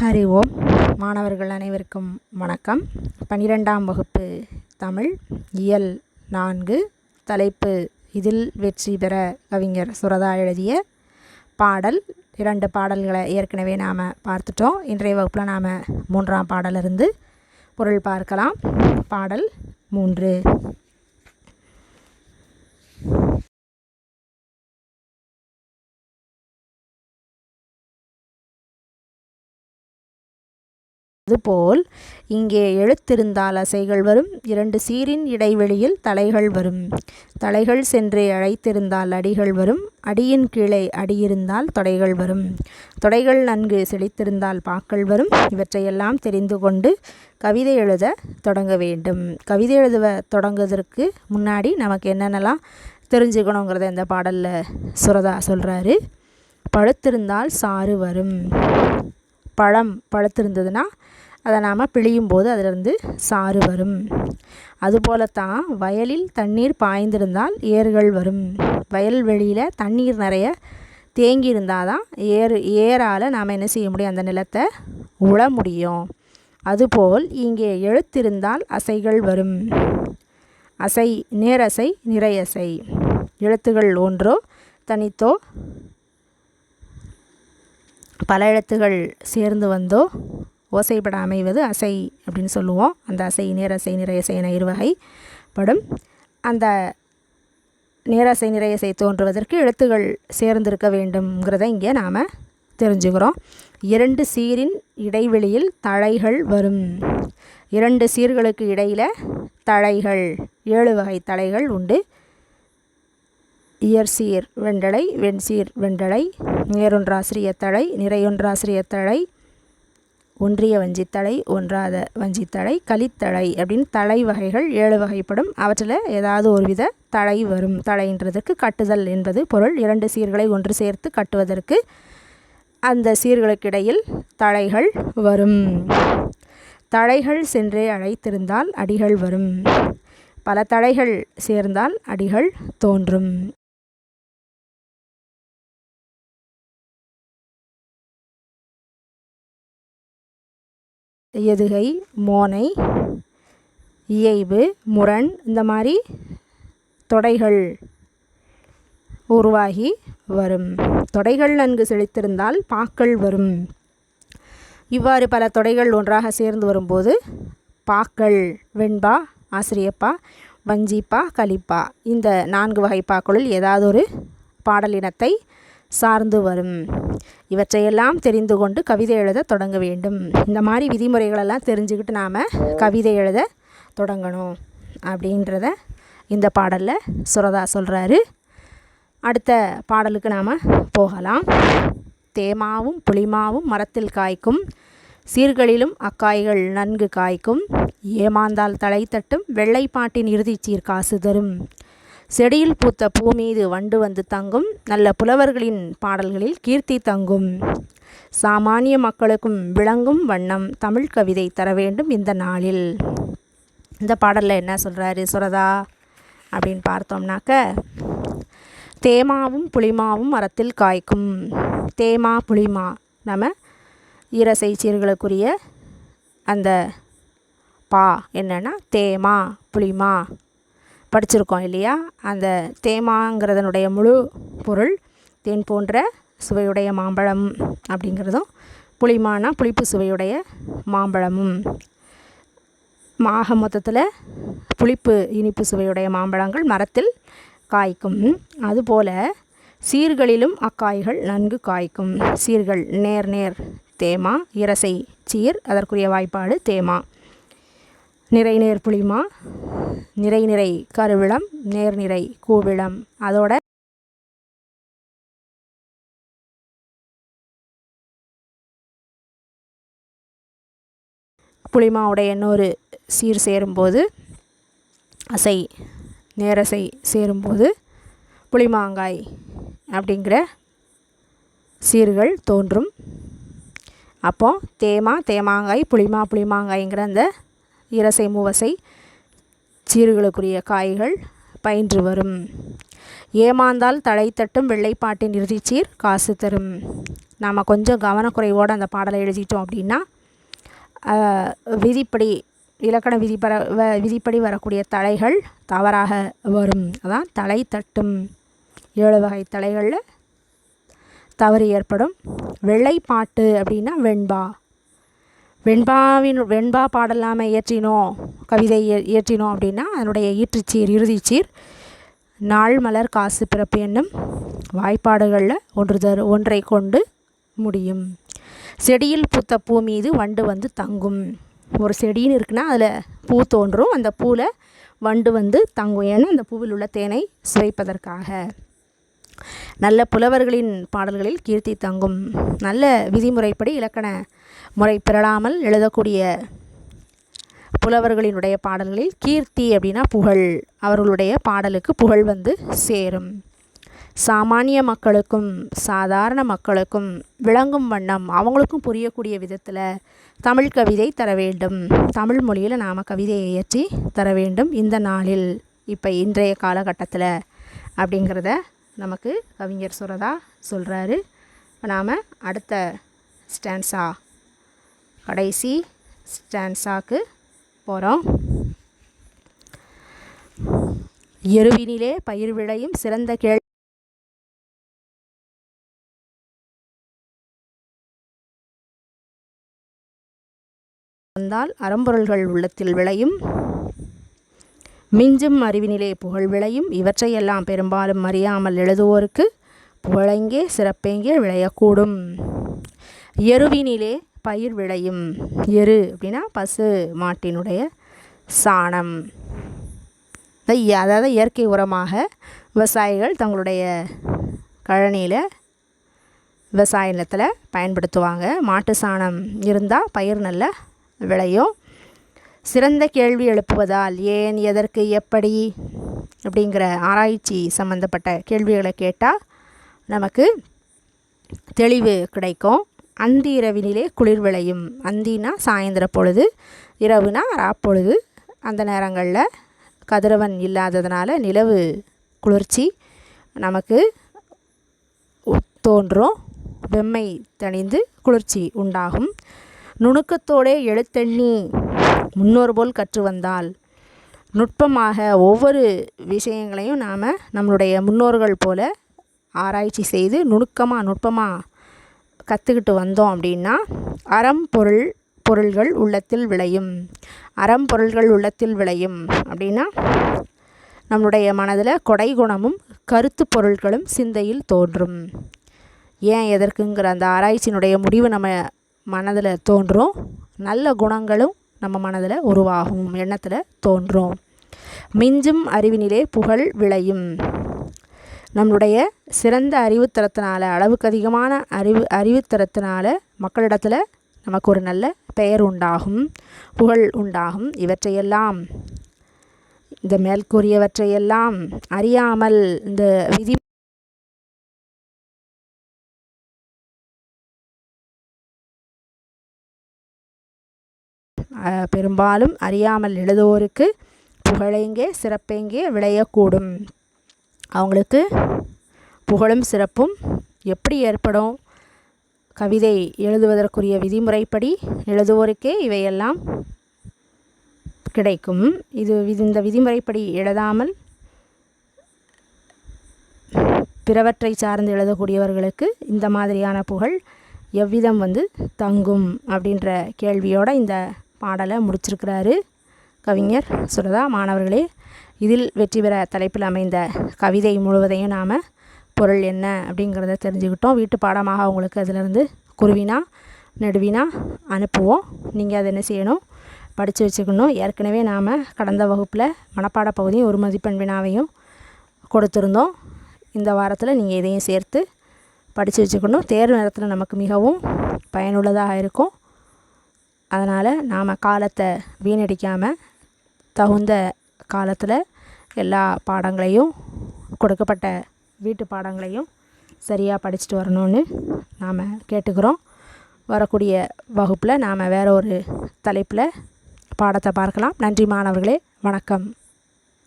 ஹரி ஓம். மாணவர்கள் அனைவருக்கும் வணக்கம். பனிரெண்டாம் வகுப்பு தமிழ் இயல் நான்கு தலைப்பு இதில் வெற்றி பெற கவிஞர் சுரதா எழுதிய பாடல். இரண்டு பாடல்களை ஏற்கனவே நாம் பார்த்துட்டோம். இன்றைய வகுப்பில் நாம் மூன்றாம் பாடலிருந்து பொருள் பார்க்கலாம். பாடல் மூன்று. அதுபோல் இங்கே எழுத்திருந்தால் அசைகள் வரும் இரண்டு சீரின் இடைவெளியில் தலைகள் வரும். தலைகள் சென்று அழைத்திருந்தால் அடிகள் வரும் அடியின் கீழே அடியிருந்தால் தொடைகள் வரும். தொடைகள் நன்கு செழித்திருந்தால் பாக்கள் வரும் இவற்றையெல்லாம் தெரிந்து கொண்டு கவிதை எழுத தொடங்க வேண்டும். கவிதை எழுத தொடங்குவதற்கு முன்னாடி நமக்கு என்னென்னலாம் தெரிஞ்சுக்கணுங்கிறத இந்த பாடலில் சுரதா சொல்கிறாரு பழுத்திருந்தால் சாறு வரும். பழம் பழுத்திருந்ததுன்னா அதை நாம் பிழியும் போது அதிலிருந்து சாறு வரும். அதுபோலத்தான் வயலில் தண்ணீர் பாய்ந்திருந்தால் ஏறுகள் வரும். வயல்வெளியில் தண்ணீர் நிறைய தேங்கி இருந்தால் தான் ஏறு ஏறால் நாம் என்ன செய்ய முடியும்? அந்த நிலத்தை உழ முடியும். அதுபோல் இங்கே எழுத்திருந்தால் அசைகள் வரும். அசை நேரசை நிறையசை. எழுத்துகள் ஒன்றோ தனித்தோ பல எழுத்துகள் சேர்ந்து வந்தோ ஓசைப்பட அமைவது அசை அப்படின்னு சொல்லுவோம். அந்த அசை நேரசை நிறையசை என இருவகைப்படும். அந்த நேரசை நிறையசை தோன்றுவதற்கு எழுத்துகள் சேர்ந்திருக்க வேண்டும்ங்கிறத இங்கே நாம் தெரிஞ்சுக்கிறோம். இரண்டு சீரின் இடைவெளியில் தழைகள் வரும். இரண்டு சீர்களுக்கு இடையில் தழைகள் ஏழு வகை தழைகள் உண்டு. இயற்சீர் வெண்டலை வெண்சீர் வெண்டலை நேரொன்றாசிரிய தழை நிறையொன்றாசிரிய தழை ஒன்றிய வஞ்சித்தழை ஒன்றாத வஞ்சித்தழை களித்தழை அப்படின்னு தழை வகைகள் ஏழு வகைப்படும். அவற்றில் ஏதாவது ஒரு வித தழை வரும். தழைன்றதற்கு கட்டுதல் என்பது பொருள். இரண்டு சீர்களை ஒன்று சேர்த்து கட்டுவதற்கு அந்த சீர்களுக்கிடையில் தழைகள் வரும். தழைகள் சென்றே அழைத்திருந்தால் அடிகள் வரும். பல தழைகள் சேர்ந்தால் அடிகள் தோன்றும். எதுகை மோனை இயைபு முரண் இந்த மாதிரி தொடைகள் உருவாகி வரும். தொடைகள் நன்கு செழித்திருந்தால் பாக்கள் வரும். இவ்வாறு பல தொடைகள் ஒன்றாக சேர்ந்து வரும்போது பாக்கள் வெண்பா ஆசிரியப்பா வஞ்சிப்பா கலிப்பா இந்த நான்கு வகை பாக்களுள் ஏதாவது ஒரு பாடலினத்தை சார்ந்து வரும். இவற்றையெல்லாம் தெரிந்து கொண்டு கவிதை எழுத தொடங்க வேண்டும். இந்த மாதிரி விதிமுறைகளெல்லாம் தெரிஞ்சுக்கிட்டு நாம் கவிதை எழுத தொடங்கணும் அப்படின்றத இந்த பாடலில் சுரதா சொல்கிறாரு அடுத்த பாடலுக்கு நாம் போகலாம். தேமாவும் புளிமாவும் மரத்தில் காய்க்கும் சீர்களிலும் அக்காய்கள் நன்கு காய்க்கும் ஏமாந்தால் தலை தட்டும் வெள்ளைப்பாட்டின் இறுதிச்சீர் காசு தரும். செடியில் பூத்த பூ மீது வண்டு வந்து தங்கும் நல்ல புலவர்களின் பாடல்களில் கீர்த்தி தங்கும். சாமானிய மக்களுக்கும் விளங்கும் வண்ணம் தமிழ் கவிதை தர வேண்டும் இந்த நாளில். இந்த பாடலில் என்ன சொல்கிறாரு சுரதா அப்படின்னு பார்த்தோம்னாக்க தேமாவும் புளிமாவும் மரத்தில் காய்க்கும். தேமா புளிமா நம்ம ஈரசை சீர்களுக்குரிய அந்த பா என்னென்னா தேமா புளிமா படிச்சிருக்கோம் இல்லையா? அந்த தேமாங்கிறதனுடைய முழு பொருள் தேன் போன்ற சுவையுடைய மாம்பழம் அப்படிங்கிறதும் புளிமானா புளிப்பு சுவையுடைய மாம்பழமும். மாக மொத்தத்தில் புளிப்பு இனிப்பு சுவையுடைய மாம்பழங்கள் மரத்தில் காய்க்கும். அதுபோல் சீர்களிலும் அக்காய்கள் நன்கு காய்க்கும். சீர்கள் நேர் நேர் தேமா இரசை சீர் அதற்குரிய வாய்ப்பாடு தேமா. நிறைநேர் புளிமா நிறை நிறை கருவிளம் நேர் நிறை கூவிளம். அதோட புளிமாவுடைய இன்னொரு சீர் சேரும்போது அசை நேரசை சேரும்போது புளிமாங்காய் அப்படிங்கிற சீர்கள் தோன்றும். அப்போ தேமா தேமாங்காய் புளிமா புளிமாங்காய்ங்கிற அந்த இரசை மூவசை சீர்களுக்குரிய காய்கள் பயின்று வரும். ஏமாந்தால் தலை தட்டும் வெள்ளைப்பாட்டின் இறுதிச்சீர் காசு தரும். நாம் கொஞ்சம் கவனக்குறைவோடு அந்த பாடலை எழுதிட்டோம் அப்படின்னா விதிப்படி இலக்கண விதிப்பட வ விதிப்படி வரக்கூடிய தலைகள் தவறாக வரும். அதான் தலை தட்டும். ஏழு வகை தலைகளில் தவறு ஏற்படும். வெள்ளைப்பாட்டு அப்படின்னா வெண்பா. வெண்பாவின் வெண்பா பாடலாமை இயற்றினோம் கவிதை இயற்றினோம் அப்படின்னா அதனுடைய ஈற்றுச்சீர் இறுதிச்சீர் நாள் மலர் காசு பிறப்பு என்னும் வாய்ப்பாடுகளில் ஒன்று தரு ஒன்றை கொண்டு முடியும். செடியில் பூத்த பூ மீது வண்டு வந்து தங்கும். ஒரு செடின்னு இருக்குன்னா அதில் பூ தோன்றும். அந்த பூவில் வண்டு வந்து தங்கும். ஏன்னா அந்த பூவில் உள்ள தேனை சுவைப்பதற்காக. நல்ல புலவர்களின் பாடல்களில் கீர்த்தி தங்கும். நல்ல விதிமுறைப்படி இலக்கண முறை பெறலாமல் எழுதக்கூடிய புலவர்களினுடைய பாடல்களில் கீர்த்தி அப்படின்னா புகழ். அவர்களுடைய பாடலுக்கு புகழ் வந்து சேரும். சாமானிய மக்களுக்கும் சாதாரண மக்களுக்கும் விளங்கும் வண்ணம் அவங்களுக்கும் புரியக்கூடிய விதத்தில் தமிழ் கவிதை தர வேண்டும். தமிழ் மொழியில் நாம் கவிதையை இயற்றி தர வேண்டும் இந்த நாளில். இப்போ இன்றைய காலகட்டத்தில் அப்படிங்கிறத நமக்கு கவிஞர் சுரதா சொல்கிறாரு இப்போ நாம் அடுத்த ஸ்டான்ஸா கடைசி ஸ்டான்ஸாக்கு போகிறோம் எருவினிலே பயிர் விளையும் சிறந்த கேள் வந்தால் அறம்பொருள்கள் உள்ளத்தில் விளையும். மிஞ்சும் அறிவினிலே புகழ் விளையும். இவற்றையெல்லாம் பெரும்பாலும் அறியாமல் எழுதுவோருக்கு புகழெங்கே சிறப்பெங்கே விளையக்கூடும். எருவினிலே பயிர் விளையும். எரு அப்படின்னா பசு மாட்டினுடைய சாணம். அதாவது இயற்கை உரமாக விவசாயிகள் தங்களுடைய கழனியில் விவசாய நிலத்தில் பயன்படுத்துவாங்க. மாட்டு சாணம் இருந்தால் பயிர் நல்ல விளையும். சிறந்த கேள்வி எழுப்புவதால் ஏன் எதற்கு எப்படி அப்படிங்கிற ஆராய்ச்சி சம்மந்தப்பட்ட கேள்விகளை கேட்டால் நமக்கு தெளிவு கிடைக்கும். அந்தி இரவினிலே குளிர் விளையும். அந்தினா சாயந்தர பொழுது இரவுனா ராப்பொழுது அந்த நேரங்களில் கதிரவன் இல்லாததுனால நிலவு குளிர்ச்சி நமக்கு தோன்றும். வெம்மை தணிந்து குளிர்ச்சி உண்டாகும். நுணுக்கத்தோடே எழுத்தெண்ணி முன்னோர் போல் கற்று வந்தால் நுட்பமாக ஒவ்வொரு விஷயங்களையும் நாம் நம்மளுடைய முன்னோர்கள் போல் ஆராய்ச்சி செய்து நுணுக்கமாக நுட்பமாக கற்றுக்கிட்டு வந்தோம் அப்படின்னா அறம் பொருள் பொருள்கள் உள்ளத்தில் விளையும். அறம் பொருள்கள் உள்ளத்தில் விளையும் அப்படின்னா நம்மளுடைய மனதில் கொடை குணமும் கருத்து பொருட்களும் சிந்தையில் தோன்றும். ஏன் எதற்குங்கிற அந்த ஆராய்ச்சியினுடைய முடிவு நம்ம மனதில் தோன்றும்? நல்ல குணங்களும் நம்ம மனதில் உருவாகும் எண்ணத்தில் தோன்றும். மிஞ்சும் அறிவினிலே புகழ் விளையும். நம்மளுடைய சிறந்த அறிவுத்தரத்தினால் அளவுக்கு அதிகமான அறிவு அறிவுத்தரத்தினால் மக்களிடத்தில் நமக்கு ஒரு நல்ல பெயர் உண்டாகும் புகழ் உண்டாகும். இவற்றையெல்லாம் இந்த மேற்கூறியவற்றையெல்லாம் அறியாமல் இந்த விதி பெரும்பாலும் அறியாமல் எழுதுவோருக்கு புகழெங்கே சிறப்பெங்கே விளையக்கூடும். அவங்களுக்கு புகழும் சிறப்பும் எப்படி ஏற்படும்? கவிதை எழுதுவதற்குரிய விதிமுறைப்படி எழுதுவோருக்கே இவையெல்லாம் கிடைக்கும். இது இந்த விதிமுறைப்படி எழுதாமல் பிறவற்றை சார்ந்து எழுதக்கூடியவர்களுக்கு இந்த மாதிரியான புகழ் எவ்விதம் வந்து தங்கும் அப்படின்ற கேள்வியோட இந்த பாடலை முடிச்சிருக்கிறாரு கவிஞர் சுரதா மாணவர்களே. இதில் வெற்றி பெற தலைப்பில் அமைந்த கவிதை முழுவதையும் நாம் பொருள் என்ன அப்படிங்கிறத தெரிஞ்சுக்கிட்டோம். வீட்டு பாடமாக உங்களுக்கு அதிலிருந்து குருவினா நெடுவினா அனுப்புவோம். நீங்கள் அதை என்ன செய்யணும்? படித்து வச்சுக்கணும். ஏற்கனவே நாம் கடந்த வகுப்பில் மனப்பாட பகுதியும் ஒரு மதிப்பெண் வினாவையும் கொடுத்துருந்தோம். இந்த வாரத்தில் நீங்கள் இதையும் சேர்த்து படித்து வச்சுக்கணும். தேர்வு நேரத்தில் நமக்கு மிகவும் பயனுள்ளதாக இருக்கும். அதனால் நாம் காலத்தை வீணடிக்காமல் தகுந்த காலத்தில் எல்லா பாடங்களையும் கொடுக்கப்பட்ட வீட்டு பாடங்களையும் சரியாக படிச்சுட்டு வரணும்னு நாம் கேட்டுக்கிறோம். வரக்கூடிய வகுப்பில் நாம் வேறு ஒரு தலைப்பில் பாடத்தை பார்க்கலாம். நன்றி மாணவர்களே. வணக்கம்.